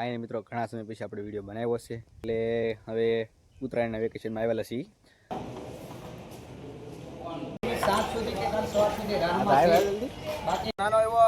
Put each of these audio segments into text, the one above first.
Fine મિત્રો ઘણા સમય પછી આપણે વીડિયો બનાવ્યો છે. એટલે હવે ઉત્તરાયણના વેકેશનમાં આવેલા છીએ. નાનો એવો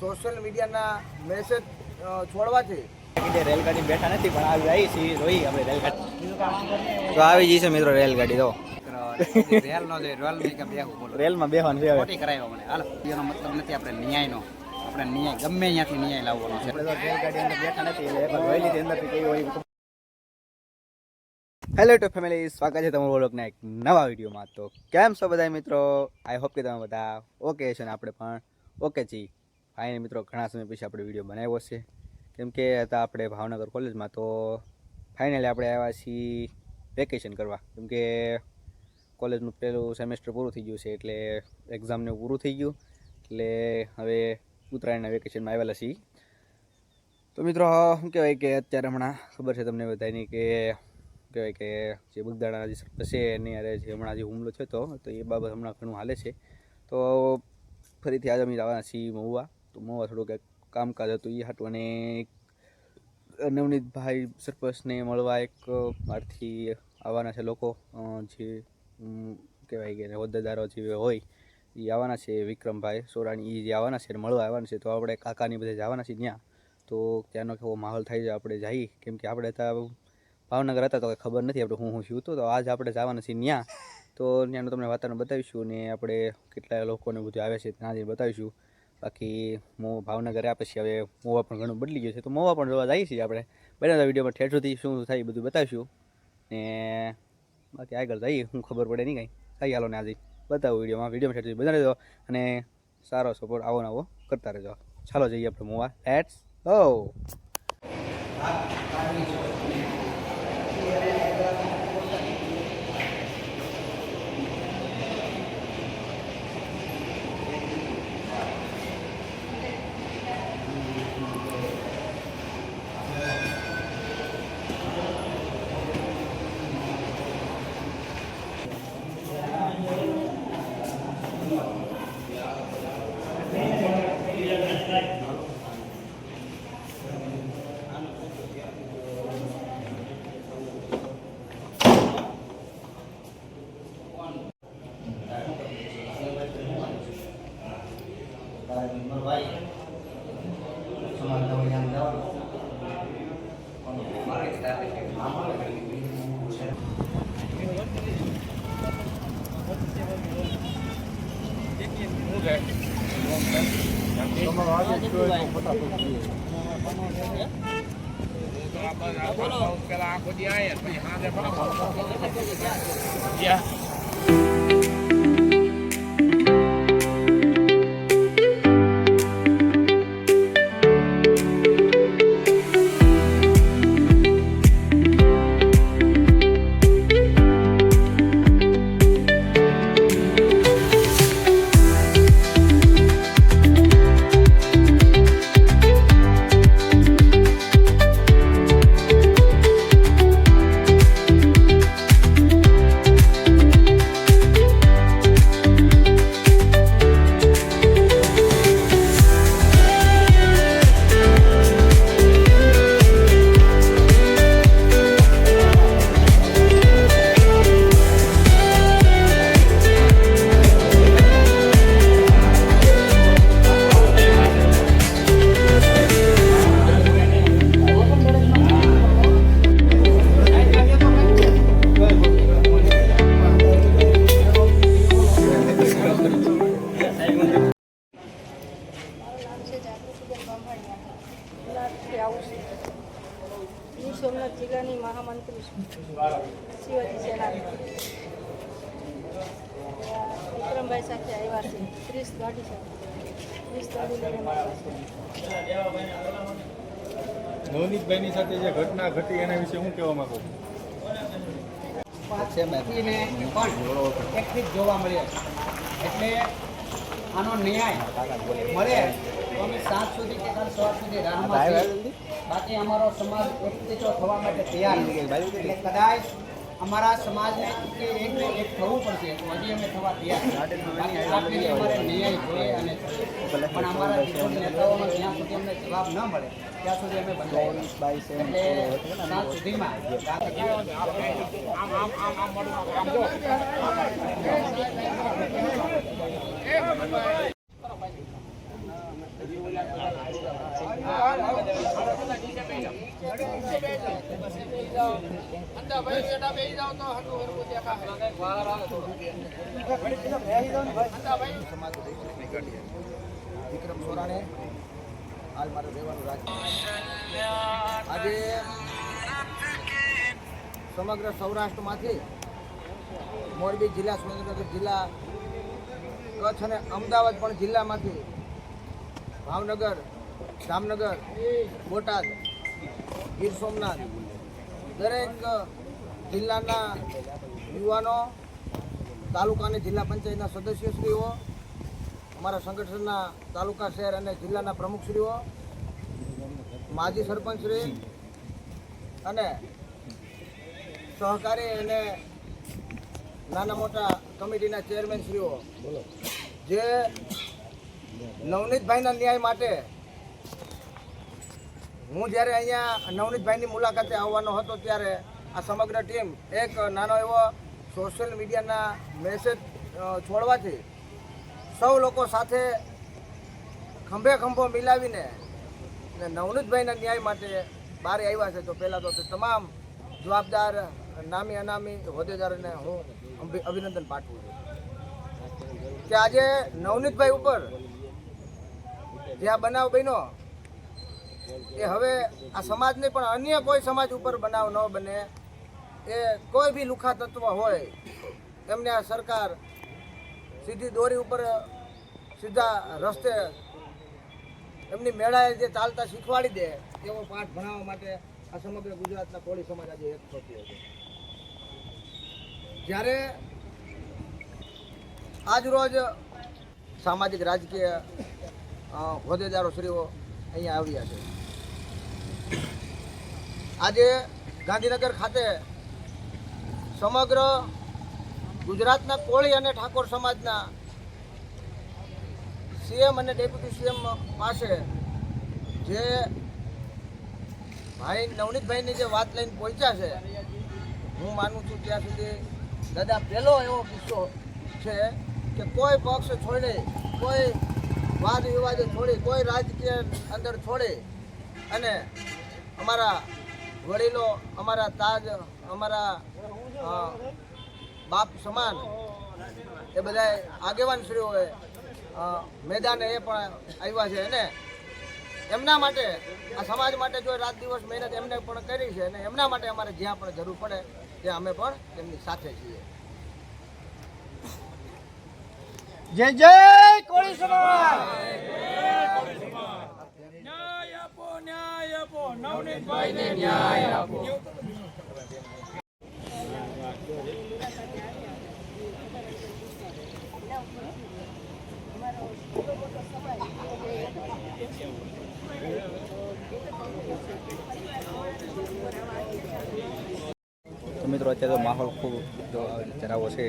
સોશિયલ મીડિયાના મેસેજ એટલે રેલગાડી બેઠા નથી પણ આવી આવી છીએ જોઈ આપણે રેલગાડી. તો આવી જઈ છે મિત્રો રેલગાડી તો રેલ નો રેલ રેલમાં બેહવાનું છે કરાયો મને. હાલો મતલબ નથી આપણે ન્યાયનો. આપણે ન્યાય ગમે ત્યાંથી ન્યાય લાવવાનો છે. હેલો ટુ ફેમિલી સ્વાગત છે તમારું બ્લોગના એક નવા વિડીયોમાં. તો કેમ છો બધા મિત્રો? આઈ હોપ કે તમે બધા ઓકે છો ને આપણે પણ ઓકે જી ફાઇન મિત્રો ઘણા સમય પછી આપણે વીડિયો બનાવ્યો છે. કેમ કે હતા આપણે ભાવનગર કોલેજમાં તો ફાઇનલી આપણે આવ્યા છીએ વેકેશન કરવા. કેમ કે કોલેજનું પહેલું સેમેસ્ટર પૂરું થઈ ગયું છે એટલે એક્ઝામને પૂરું થઈ ગયું. એટલે હવે ઉત્તરાયણના વેકેશનમાં આવેલા છીએ. તો મિત્રો શું કહેવાય કે અત્યારે હમણાં ખબર છે તમને બધાની કે કહેવાય કે જે બગદાણા જે સરપંચ છે, એની અરે જે હમણાં જે હુમલો થયો તો એ બાબત હમણાં ઘણું હાલે છે. તો ફરીથી આજે અમે જવાના છીએ મહુવા. તો મહુવા થોડુંક કામકાજ હતું એ હતું અને નવનીતભાઈ સરપંચને મળવા એક બહારથી આવવાના છે લોકો જે કહેવાય કે હોદ્દેદારો જે હોય એ આવવાના છે વિક્રમભાઈ સોરાણી એ જે આવવાના છે મળવા આવવાના છે, તો આપણે કાકાની બધે જવાના છીએ ત્યાં. તો ત્યાંનો કેવો માહોલ થાય છે, આપણે જઈએ. કેમ કે આપણે ત્યાં ભાવનગર હતા તો ખબર નથી આપણે હું હું શું તો આજ આપણે જવાના છીએ ત્યાં. તો ત્યાંનું તમને વાતાવરણ બતાવીશું ને આપણે કેટલા લોકોને બધું આવે છે ત્યાં જઈને બતાવીશું. બાકી હું ભાવનગર આવ્યા પછી હવે મોવા પણ ઘણું બદલી ગયું છે, તો મોવા પણ જોવા જઈએ છીએ આપણે. બધા વિડીયોમાં ઠેઠ સુધી શું થાય એ બધું બતાવીશું. ને બાકી આગળ જઈએ, હું ખબર પડે નહીં કાંઈ. કઈ હાલો ને આજે. બતાવું વિડીયોમાં. વિડીયોમાં સુધી બધા રહેજો અને સારો સપોર્ટ આવો નવો કરતા રહેજો. ચાલો જઈએ આપણે મોવા. લેટ્સ ગો છે સોમનાથ જિલ્લાની મહામંત્રી શિવાજી વિક્રમભાઈ સાથે આવ્યા છે. ત્રીસ ગાડી સાથે. ત્રીસ ગાડી લઈને નવનીતભાઈની સાથે જે ઘટના ઘટી એના વિશે હું કહેવા માંગુ પણ એકથી જોવા મળે એટલે આનો ન્યાય મળે. તો અમે સાત સુધી કે સાત સુધી રાહમાં. બાકી અમારો સમાજ એકત્રિત થવા માટે તૈયાર છે. એટલે કદાચ અમારા સમાજને એક ને એક થવું પડશે તો હજી અમે થવા તૈયાર અમારે ન્યાય જોઈએ અને પણ અમારા વિરોધી નેતાઓનો જ્યાં સુધી અમને જવાબ ન મળે, ત્યાં સુધી અમે બંધાયેલા એટલે સુધીમાં વિક્રમ સોરાણે હાલ મારે રહેવાનું રાજકોટ આજે સમગ્ર સૌરાષ્ટ્રમાંથી મોરબી જિલ્લા સુરેન્દ્રનગર જિલ્લા કચ્છ અને અમદાવાદ પણ જિલ્લામાંથી ભાવનગર જામનગર બોટાદ ગીર સોમનાથ દરેક જિલ્લાના યુવાનો, તાલુકા અને જિલ્લા પંચાયતના સદસ્યશ્રીઓ, અમારા સંગઠનના તાલુકા શહેર અને જિલ્લાના પ્રમુખશ્રીઓ, માજી સરપંચશ્રી અને સહકારી અને નાના મોટા કમિટીના ચેરમેનશ્રીઓ. જે નવનીતભાઈના ન્યાય માટે હું જ્યારે અહીંયા નવનીતભાઈની મુલાકાતે આવવાનો હતો ત્યારે આ સમગ્ર ટીમ એક નાનો એવો સોશિયલ મીડિયાના મેસેજ છોડવાથી સૌ લોકો સાથે ખંભે ખંભો મિલાવીને ને નવનીતભાઈના ન્યાય માટે બહાર આવ્યા છે. તો પહેલાં તો તમામ જવાબદાર, નામી અનામી હોદ્દેદારોને હું અભિનંદન પાઠવું છું. કે આજે નવનીતભાઈ ઉપર જે આ બનાવ બન્યો, એ હવે આ સમાજને પણ અન્ય કોઈ સમાજ ઉપર બનાવ ન બને એ કોઈ બી લુખા તત્વ હોય, એમને આ સરકાર સીધી દોરી ઉપર, સીધા રસ્તે એમની મેળાએ જે ચાલતા શીખવાડી દે, એવો પાઠ ભણાવવા માટે આ સમગ્ર ગુજરાતના કોળી સમાજ આજે એક થતી હતી જ્યારે આજ રોજ સામાજિક રાજકીય હોદ્દેદારો શ્રીઓ અહીંયા આવ્યા છે. આજે ગાંધીનગર ખાતે સમગ્ર ગુજરાતના કોળી અને ઠાકોર સમાજના સીએમ અને ડેપ્યુટી સીએમ પાસે જે ભાઈ નવનીતભાઈની જે વાત લઈને પહોંચ્યા છે, હું માનું છું ત્યાં સુધી દાદા પહેલો એવો કિસ્સો છે કે કોઈ પક્ષ છોડે, કોઈ વાદ વિવાદ છોડી, કોઈ રાજકીય અંદર છોડે અને અમારા વડીલો, અમારા તાજ, અમારા બાપ સમાન. એ બધા આગેવાન શ્રીઓએ મેદાને એ પણ આવ્યા છે અને એમના માટે આ સમાજ માટે જો રાત દિવસ મહેનત એમને પણ કરી છે અને એમના માટે અમારે જ્યાં પણ જરૂર પડે ત્યાં અમે પણ તેમની સાથે છીએ. જય જય કોળી સમાજ! તો મિત્રો અત્યારે તો માહોલ ખૂબ જો જરાવો છે.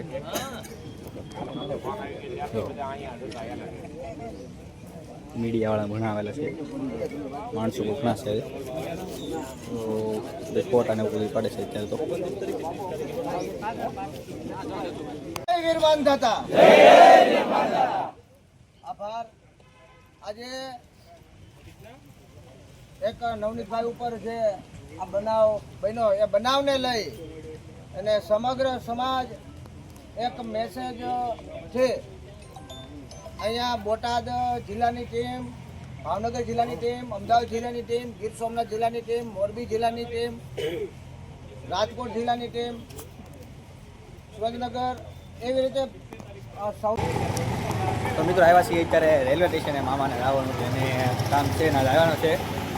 મીડિયાવાળા ભણાવેલા છે. માણસો ઘણા છે. તો રિપોર્ટ અને પૂરી પાડે છે અત્યારે તો. આભાર. આજે એક નવનીતભાઈ ઉપર જે આ બનાવ બન્યો, એ બનાવને લઈ અને સમગ્ર સમાજ એક મેસેજ છે. અહીંયા બોટાદ જિલ્લાની ટીમ ભાવનગર જિલ્લાની ટીમ અમદાવાદ જિલ્લાની ટીમ ગીર સોમનાથ જિલ્લાની ટીમ મોરબી જિલ્લાની ટીમ રાજકોટ જિલ્લાની ટીમ સુરેન્દ્રનગર, એવી રીતે સાઉથ તો મિત્રો આવ્યા છીએ અત્યારે રેલવે સ્ટેશને, મામાને આવવાનું છે અને કામ છે, ને, લાવવાનું છે.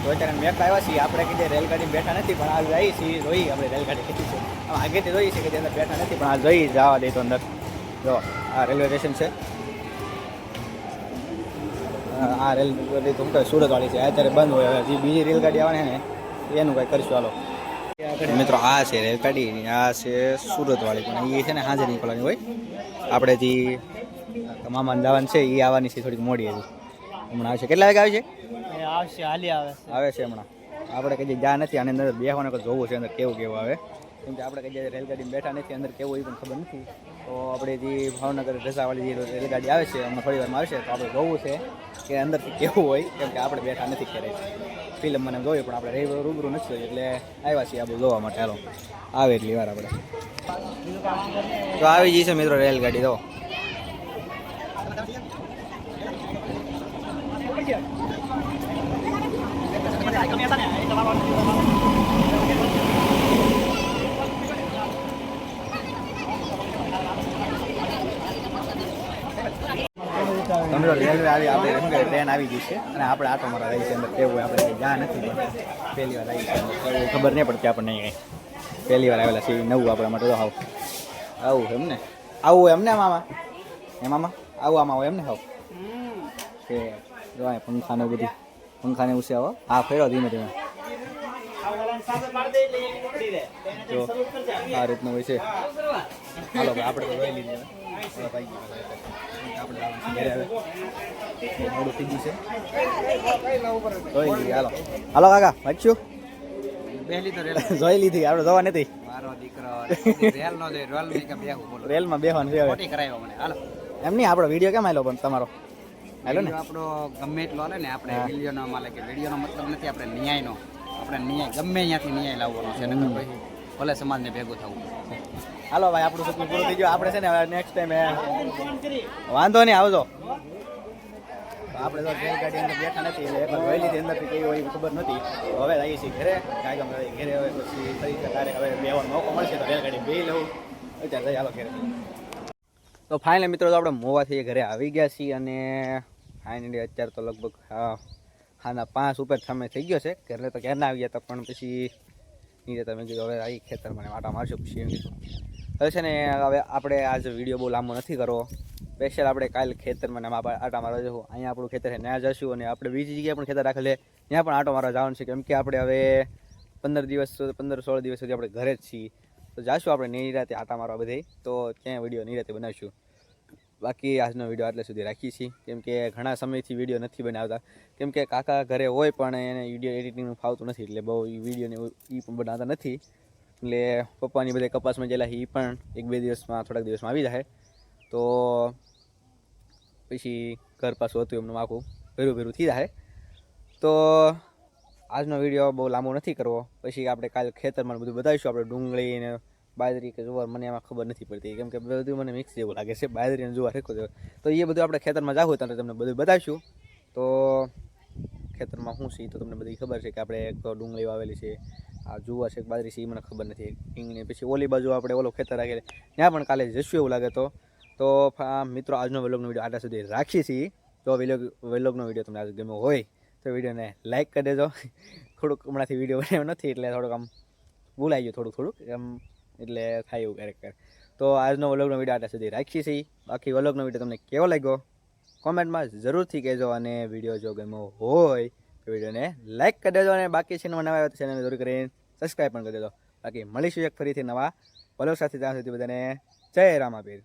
તો અત્યારે મેક આવ્યા છીએ. આપણે કીધે રેલગાડી બેઠા નથી, પણ આ જઈએ છીએ. જોઈ આપણે રેલગાડી કીધી છે. આગેથી જોઈએ છીએ કે અંદર બેઠા નથી, પણ આ જોઈ જવા દે તો અંદર. જો, આ રેલવે સ્ટેશન છે. આ રેલગાડી તો શું સુરતવાળી છે. અત્યારે બંધ હોય. હવે જે બીજી રેલગાડી આવે ને, એનું કંઈ કરીશું, હાલો. મિત્રો, આ છે રેલગાડી આ છે સુરતવાળી. પણ એ છે ને હાજર નીકળવાની હોય. આપણે જે મામા જવાનું છે એ આવવાની છે થોડીક મોડી હજી. હમણાં આવશે. કેટલા વાગે આવે છે આવશે હાલી આવે આવે છે હમણાં. આપણે કઈ જા નથી આની અંદર બેહવાનું કે જોવું છે અંદર કેવું કેવું આવે. કેમ કે આપણે કઈ રેલગાડીમાં બેઠા નથી અંદર કેવું એ પણ ખબર નથી. તો આપણે જે ભાવનગર રસાવાળી જે રેલગાડી આવે છે હમણાં થોડી વારમાં આવશે તો આપણે જોવું છે કે અંદરથી કેવું હોય કેમ કે આપણે બેઠા નથી ક્યારે. ફિલ્મ મને જોઈએ પણ આપણે રૂબરૂ નથી જોઈએ એટલે આવ્યા છીએ આ બધું જોવા માટે. હાલો. આવે એટલી વાર આપણે. તો આવી જઈશું મિત્રો રેલગાડી તો. તમે રેલવે આવી, આપણે શું ટ્રેન આવી ગઈ છે. અને આપણે આટો મારા રહી છે અંદર કેવું આપણે જા નથી પહેલી વાર આવી છે. ખબર નહીં પડતી આપણને કંઈ પહેલી વાર આવેલા છે નવું આપણા માટે હાવ. આવું એમ ને? આવું એમ ને, મામા? એ મામા? આવું આમાં હોય એમ ને, હાવ? કે બધું પંખા ને એવું હો ફેરો ધીમે ધીમે. જો આ રીતનું હોય છે. હાલો આપણે તો લઈ લીધી હાલો. કાકા વાંચ્યું? જોઈ લીધી આપણે જોવા નથી. રેલમાં બેહવાનું એમ નહીં આપણો વીડિયો કેમ આવેલો પણ તમારો? હાલો ને? આપણો ગમે એટલો હાલે ને આપણે વિડીયોનો માલે કે વિડીયોનો મતલબ નથી આપણે ન્યાયનો. આપણે ન્યાય ગમે ત્યાંથી ન્યાય લાવવાનો છે નકર ભાઈ ભલે સમાજને ભેગું થવું. હાલો ભાઈ આપણું સપનું પૂરું થઈ ગયું. આપણે છે ને હવે નેક્સ્ટ ટાઈમ વાંધો નહીં આવજો. તો આપણે તો રેલગાડી અંદર બેઠા નથી એટલે એકવાર વહેલી લીધી અંદરથી કઈ હોય ખબર નથી. હવે આવીએ છીએ ઘરે કાંઈ ગમે ઘરે હવે પછી ફરી તારે હવે બેવાનો મોકો મળશે તો રેલગાડી બે લઉં. અત્યારે જઈ હાલો ઘરે. તો ફાઇનલ મિત્રો તો આપણે મોવાથી ઘરે આવી ગયા છીએ અને ફાઇનલી અત્યારે તો લગભગ હા ખાના પાંચ ઉપર સમય થઈ ગયો છે. ઘરે તો ક્યારના આવી ગયા હતા પણ પછી નહીં તમે કીધું, હવે આવી ખેતરમાં વાટા મારશું પછી એમ કીધું. હવે છે ને, હવે આપણે આજ વીડિયો બહુ લાંબો નથી કરવો. સ્પેશિયલ આપણે કાલે ખેતર મને આટા મારવા જશું. અહીંયા આપણું ખેતર છે, ત્યાં જશું અને આપણે બીજી જગ્યાએ પણ ખેતર રાખેલે ત્યાં પણ આટો મારવા જવાનું છે. કેમ કે આપણે હવે પંદર દિવસ પંદર સોળ દિવસ સુધી આપણે ઘરે જ છીએ. તો જાશું આપણે નિરાતે આટા મારવા બધે તો ત્યાં વીડિયો નિરાતે બનાવીશું. બાકી આજનો વીડિયો આટલે સુધી રાખીએ છીએ કેમ કે ઘણા સમયથી વીડિયો નથી બનાવતા. કેમ કે કાકા ઘરે હોય પણ એને વીડિયો એડિટિંગનું ફાવતું નથી. એટલે બહુ વિડીયોને એ પણ બનાવતા નથી. એટલે પપ્પાની બધે કપાસમાં ગયેલા એ પણ એક બે દિવસમાં, થોડાક દિવસમાં આવી જાય તો પછી ઘર પાછું હતું એમનું આખું ભેરું ભેરું થઈ જાય તો આજનો વીડિયો બહુ લાંબો નથી કરવો. પછી આપણે કાલે ખેતરમાં બધું બતાવીશું. આપણે ડુંગળી ને બાજરી કે જુવાર, મને એમાં ખબર નથી પડતી. કેમ કે બધું મને મિક્સ જેવું લાગે છે બાજરી અને જુવાર એક. તો એ બધું આપણે ખેતરમાં જાવ ત્યારે તમને બધું બતાવીશું. તો ખેતરમાં શું છે તો તમને બધી ખબર છે કે આપણે એક ડુંગળી વાવેલી છે, આ જુવાર છે બાજરી છે એ મને ખબર નથી. રીંગણી પછી ઓલી બાજુ આપણે ઓલો ખેતર રાખેલી ત્યાં પણ કાલે જશું એવું લાગે તો. તો મિત્રો, આજનો વેલોગનો વીડિયો આટલા સુધી રાખીએ છીએ. તો વેલોગ, વેલોગનો વીડિયો તમને આજે ગમ્યો હોય, તો વિડીયોને લાઇક કરી દેજો. થોડુંક હમણાંથી વીડિયો બનાવ્યો નથી, એટલે થોડુંક આમ ભૂલાઈ ગયું થોડુંક થોડુંક. એમ એટલે થાય એવું ક્યારેક ક્યારેક તો આજનો વલોગનો વીડિયો આટલા સુધી રાખીએ છીએ. બાકી વલોગનો વીડિયો તમને કેવો લાગ્યો? કોમેન્ટમાં જરૂરથી કહેજો અને વીડિયો જો ગમ્યો હોય તો વિડીયોને લાઇક કરી દેજો અને બાકી ચેનલમાં નવા આવ્યા તો ચેનલને જરૂર કરીને સબસ્ક્રાઈબ પણ કરી દેજો. બાકી મળીશું એક ફરીથી નવા વલોગ સાથે. ત્યાં સુધી બધાને જય રામાપીર.